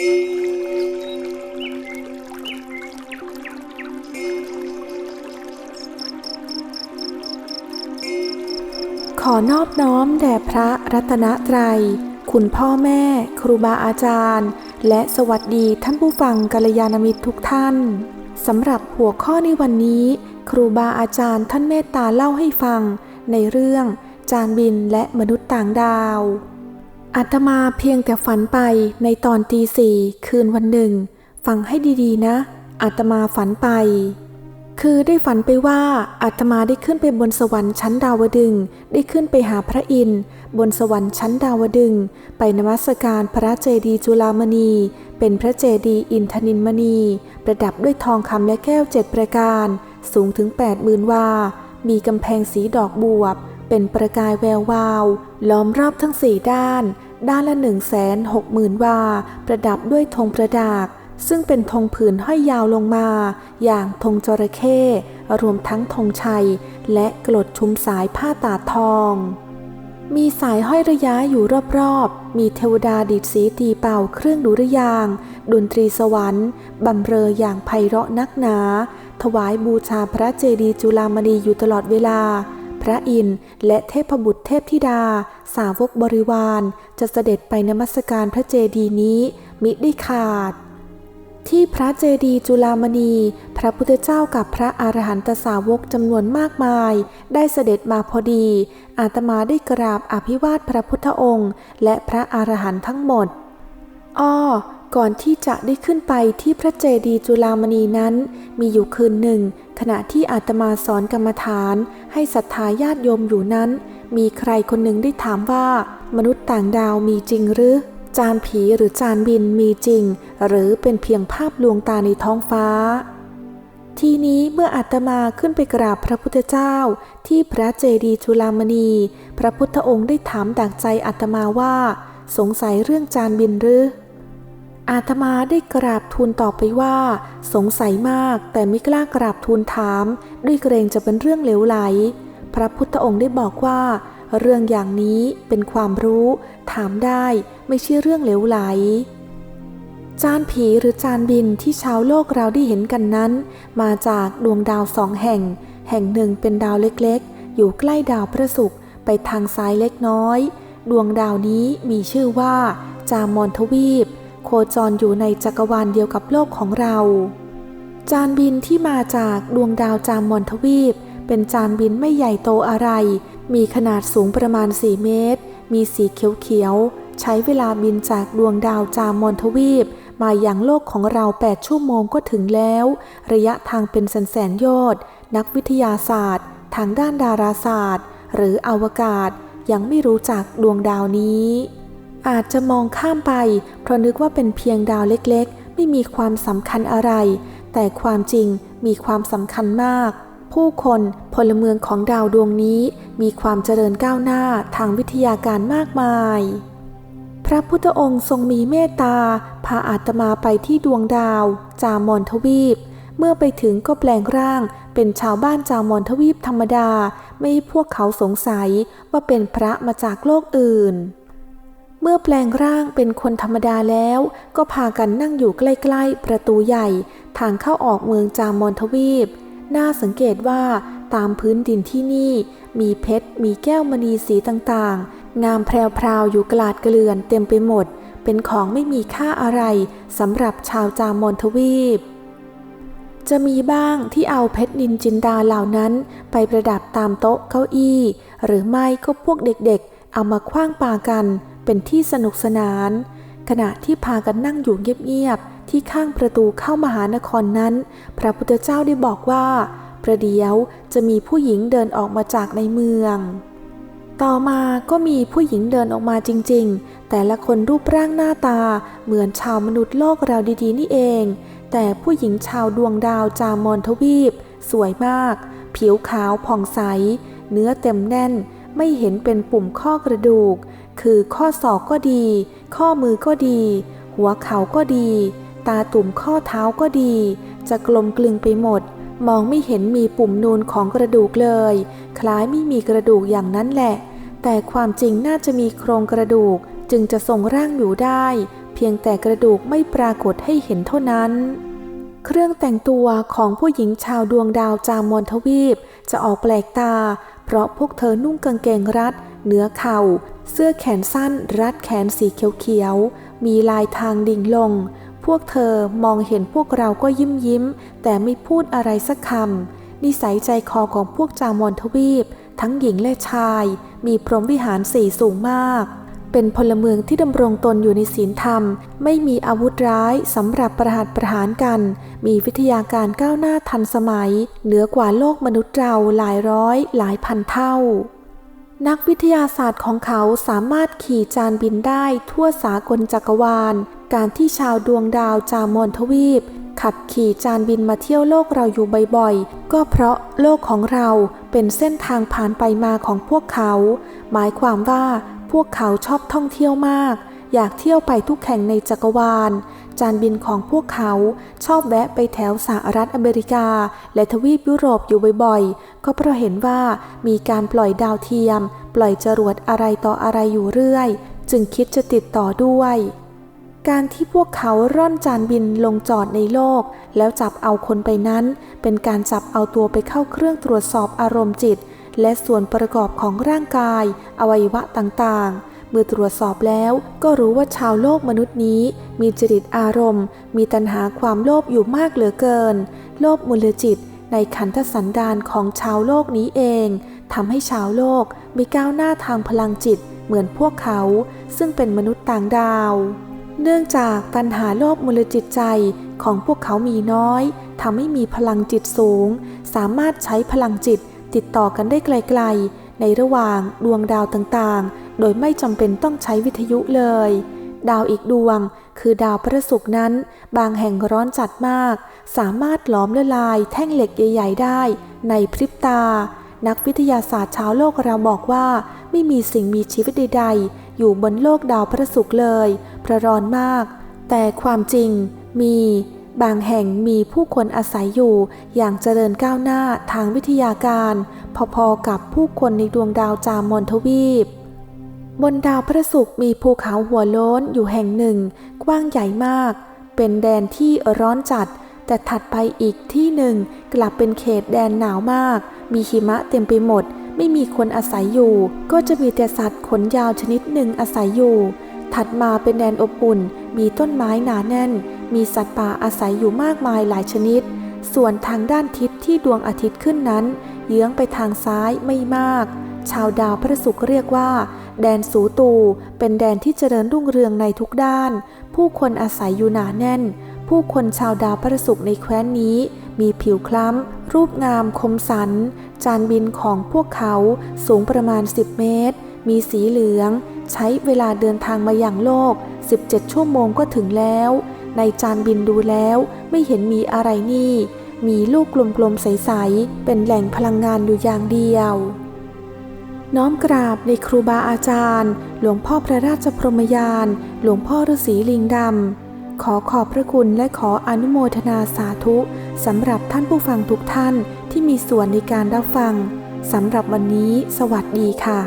ขอนอบน้อมแด่พระรัตนตรัย คุณพ่อแม่ ครูบาอาจารย์ และสวัสดีท่านผู้ฟังกัลยาณมิตรทุกท่าน สำหรับหัวข้อในวันนี้ ครูบาอาจารย์ท่านเมตตาเล่าให้ฟัง ในเรื่อง จานบินและมนุษย์ต่างดาว อาตมาเพียงแต่ฝันไปในตอนตีสี่คืนวันหนึ่ง ฟังให้ดีๆนะอาตมาฝันไป คือได้ฝันไปว่าอาตมาได้ขึ้นไปบนสวรรค์ชั้นดาวดึง ได้ขึ้นไปหาพระอินทร์บนสวรรค์ชั้นดาวดึง ไปนมัสการพระเจดีย์จุฬามณี เป็นพระเจดีย์อินทนินมณี ประดับด้วยทองคำและแก้วเจ็ดประการ สูงถึง8ปดหมื่นวา มีกำแพงสีดอกบวบ เป็นประกายแวววาว ล้อมรอบทั้งสี่ด้าน ด้านละหนึ่งแสนหกหมื่นวา ประดับด้วยธงประดาก ซึ่งเป็นธงผืนห้อยยาวลงมา อย่างธงจระเข้ รวมทั้งธงชัย และกรดชุมสายผ้าตาทอง มีสายห้อยระยะอยู่รอบๆ มีเทวดาดีดสีตีเป่าเครื่องดุริยาง ดนตรีสวรรค์บำเรออย่างไพเราะนักหนา ถวายบูชาพระเจดีย์จุฬามณีอยู่ตลอดเวลา พระอินทร์และเทพบุตรเทพธิดา สาวกบริวาร จะเสด็จไปนมัสการพระเจดีย์นี้ มิได้ขาด ที่พระเจดีย์จุฬามณี พระพุทธเจ้ากับพระอรหันตสาวกจำนวนมากมาย ได้เสด็จมาพอดี อาตมาได้กราบอภิวาทพระพุทธองค์ และพระอรหันต์ทั้งหมด อ้อ ก่อนที่จะได้ขึ้นไปที่พระเจดีย์จุฬามณีนั้น มีอยู่คืนหนึ่ง ขณะที่อาตมาสอนกรรมฐาน ให้ศรัทธาญาติโยมอยู่นั้น มีใครคนหนึ่งได้ถามว่า มนุษย์ต่างดาวมีจริงหรือ จานผีหรือจานบินมีจริง หรือเป็นเพียงภาพลวงตาในท้องฟ้า ทีนี้เมื่ออาตมาขึ้นไปกราบพระพุทธเจ้า ที่พระเจดีย์จุฬามณี พระพุทธองค์ได้ถามดักใจอาตมาว่า สงสัยเรื่องจานบินหรือ อาตมาได้กราบทูลตอบไปว่า สงสัยมากแต่ไม่กล้ากราบทูลถาม ด้วยเกรงจะเป็นเรื่องเหลวไหล พระพุทธองค์ได้บอกว่า เรื่องอย่างนี้เป็นความรู้ ถามได้ไม่ใช่เรื่องเหลวไหล จานผีหรือจานบินที่ชาวโลกเราได้เห็นกันนั้น มาจากดวงดาวสองแห่ง แห่งหนึ่งเป็นดาวเล็กๆ อยู่ใกล้ดาวพระศุกร์ไปทางซ้ายเล็กน้อย ดวงดาวนี้มีชื่อว่า จามอนทวีป โคจรอยู่ในจักรวาลเดียวกับโลกของเรา จานบินที่มาจากดวงดาวจามมอนทวีป เป็นจานบินไม่ใหญ่โตอะไร มีขนาดสูงประมาณ 4 เมตร มีสีเขียวๆ ใช้เวลาบินจากดวงดาวจามมอนทวีป มาอย่างโลกของเรา 8 ชั่วโมงก็ถึงแล้ว ระยะทางเป็นแสนแสนยชน์นักวิทยาศาสตร์ ทางด้านดาราศาสตร์ หรืออวกาศยังไม่รู้จักดวงดาวนี้ อาจจะมองข้ามไป เพราะนึกว่าเป็นเพียงดาวเล็กๆ ไม่มีความสำคัญอะไร แต่ความจริงมีความสำคัญมาก ผู้คนพลเมืองของดาวดวงนี้มีความเจริญก้าวหน้าทางวิทยาการมากมาย พระพุทธองค์ทรงมีเมตตา พาอาตมาไปที่ดวงดาว จามอนทวีป เมื่อไปถึงก็แปลงร่างเป็นชาวบ้านจามอนทวีปธรรมดา ไม่ให้พวกเขาสงสัยว่าเป็นพระมาจากโลกอื่น เมื่อแปลงร่างเป็นคนธรรมดาแล้ว ก็พากันนั่งอยู่ใกล้ๆ ประตูใหญ่ ทางเข้าออกเมืองจามอนทวีป น่าสังเกตว่าตามพื้นดินที่นี่ มีเพชร มีแก้วมณีสีต่างๆ งามแพรวๆอยู่กลาดเกลื่อนเต็มไปหมด เป็นของไม่มีค่าอะไรสำหรับชาวจามอนทวีป จะมีบ้างที่เอาเพชรนินจินดาเหล่านั้น ไปประดับตามโต๊ะเก้าอี้ หรือไม่ก็พวกเด็กๆ เอามาคว้างปากัน เป็นที่สนุกสนาน ขณะที่พากันนั่งอยู่เงียบๆที่ข้างประตูเข้ามหานครนั้น พระพุทธเจ้าได้บอกว่า ประเดี๋ยวจะมีผู้หญิงเดินออกมาจากในเมือง ต่อมาก็มีผู้หญิงเดินออกมาจริง ๆ แต่ละคนรูปร่างหน้าตาเหมือนชาวมนุษย์โลกเราดีๆ นี่เอง แต่ผู้หญิงชาวดวงดาวจามอนทวีป สวยมาก ผิวขาวผ่องใส เนื้อเต็มแน่นไม่เห็นเป็นปุ่มข้อกระดูก คือข้อศอกก็ดี ข้อมือก็ดี หัวเข่าก็ดี ตาตุ่มข้อเท้าก็ดี จะกลมกลึงไปหมด มองไม่เห็นมีปุ่มนูนของกระดูกเลย คล้ายไม่มีกระดูกอย่างนั้นแหละ แต่ความจริงน่าจะมีโครงกระดูกจึงจะทรงร่างอยู่ได้ เพียงแต่กระดูกไม่ปรากฏให้เห็นเท่านั้น เครื่องแต่งตัวของผู้หญิงชาวดวงดาวจามอนทวีป จะออกแปลกตา เพราะพวกเธอนุ่งกางเกงรัด เนื้อเข่า เสื้อแขนสั้นรัดแขนสีเขียวๆ มีลายทางดิ่งลง พวกเธอมองเห็นพวกเราก็ยิ้มยิ้ม แต่ไม่พูดอะไรสักคำ นิสัยใจคอของพวกจามอนทวีป ทั้งหญิงและชาย มีพรหมวิหารสีสูงมาก เป็นพลเมืองที่ดำรงตนอยู่ในศีลธรรม ไม่มีอาวุธร้ายสำหรับประหัตประหารกัน มีวิทยาการก้าวหน้าทันสมัย เหนือกว่าโลกมนุษย์เราหลายร้อยหลายพันเท่า นักวิทยาศาสตร์ของเขาสามารถขี่จานบินได้ทั่วสากลจักรวาล การที่ชาวดวงดาวจามอนทวีป ขับขี่จานบินมาเที่ยวโลกเราอยู่บ่อยๆ ก็เพราะโลกของเราเป็นเส้นทางผ่านไปมาของพวกเขา หมายความว่าพวกเขาชอบท่องเที่ยวมาก อยากเที่ยวไปทุกแห่งในจักรวาล จานบินของพวกเขาชอบแวะไปแถวสหรัฐอเมริกา และทวีปยุโรปอยู่บ่อยๆ ก็เพราะเห็นว่ามีการปล่อยดาวเทียม ปล่อยจรวดอะไรต่ออะไรอยู่เรื่อย จึงคิดจะติดต่อด้วย การที่พวกเขาร่อนจานบินลงจอดในโลก แล้วจับเอาคนไปนั้น เป็นการจับเอาตัวไปเข้าเครื่องตรวจสอบอารมณ์จิต และส่วนประกอบของร่างกาย อวัยวะต่างๆ เมื่อตรวจสอบแล้วก็รู้ว่าชาวโลกมนุษย์นี้ มีจริตอารมณ์ มีตัณหาความโลภอยู่มากเหลือเกิน โลภมูลจิตในขันธสันดานของชาวโลกนี้เองทำให้ชาวโลกมีก้าวหน้าทางพลังจิตเหมือนพวกเขา ซึ่งเป็นมนุษย์ต่างดาว เนื่องจากตัณหาโลภมูลจิตใจของพวกเขามีน้อยทำให้มีพลังจิตสูง สามารถใช้พลังจิตติดต่อกันได้ไกล ๆ ในระหว่างดวงดาวต่างๆ โดยไม่จำเป็นต้องใช้วิทยุเลย ดาวอีกดวง คือดาวพระศุกร์นั้น บางแห่งร้อนจัดมาก สามารถหลอมละลายแท่งเหล็กใหญ่ ๆ ได้ ในพริบตา นักวิทยาศาสตร์ชาวโลกเราบอกว่า ไม่มีสิ่งมีชีวิตใด ๆ อยู่บนโลกดาวพระศุกร์เลยเพราะร้อนมาก แต่ความจริงมีบางแห่งมีผู้คนอาศัยอยู่อย่างเจริญก้าวหน้าทางวิทยาการ พอๆกับผู้คนในดวงดาวจามอนทวีป บนดาวพระศุกร์มีภูเขาหัวโล้นอยู่แห่งหนึ่ง กว้างใหญ่มาก เป็นแดนที่ร้อนจัด แต่ถัดไปอีกที่หนึ่งกลับเป็นเขตแดนหนาวมาก มีหิมะเต็มไปหมด ไม่มีคนอาศัยอยู่ ก็จะมีแต่สัตว์ขนยาวชนิดหนึ่งอาศัยอยู่ ถัดมาเป็นแดนอบอุ่น มีต้นไม้หนาแน่น มีสัตว์ป่าอาศัยอยู่มากมายหลายชนิด ส่วนทางด้านทิศที่ดวงอาทิตย์ขึ้นนั้น เยื้องไปทางซ้ายไม่มาก ชาวดาวพระศุกร์เรียกว่า แดนสูตู เป็นแดนที่เจริญรุ่งเรืองในทุกด้าน ผู้คนอาศัยอยู่หนาแน่น ผู้คนชาวดาวพระศุกร์ในแคว้นนี้ มีผิวคล้ำ รูปงามคมสัน จานบินของพวกเขาสูงประมาณ 10 เมตร มีสีเหลือง ใช้เวลาเดินทางมาอย่างโลก 17 ชั่วโมงก็ถึงแล้ว ในจานบินดูแล้วไม่เห็นมีอะไรนี่ มีลูกกลมๆใสๆ เป็นแหล่งพลังงานอยู่อย่างเดียว น้อมกราบในครูบาอาจารย์ หลวงพ่อพระราชพรมยาน หลวงพ่อฤาษีลิงดำ ขอขอบพระคุณและขออนุโมทนาสาธุสำหรับท่านผู้ฟังทุกท่านที่มีส่วนในการรับฟังสำหรับวันนี้ สวัสดีค่ะ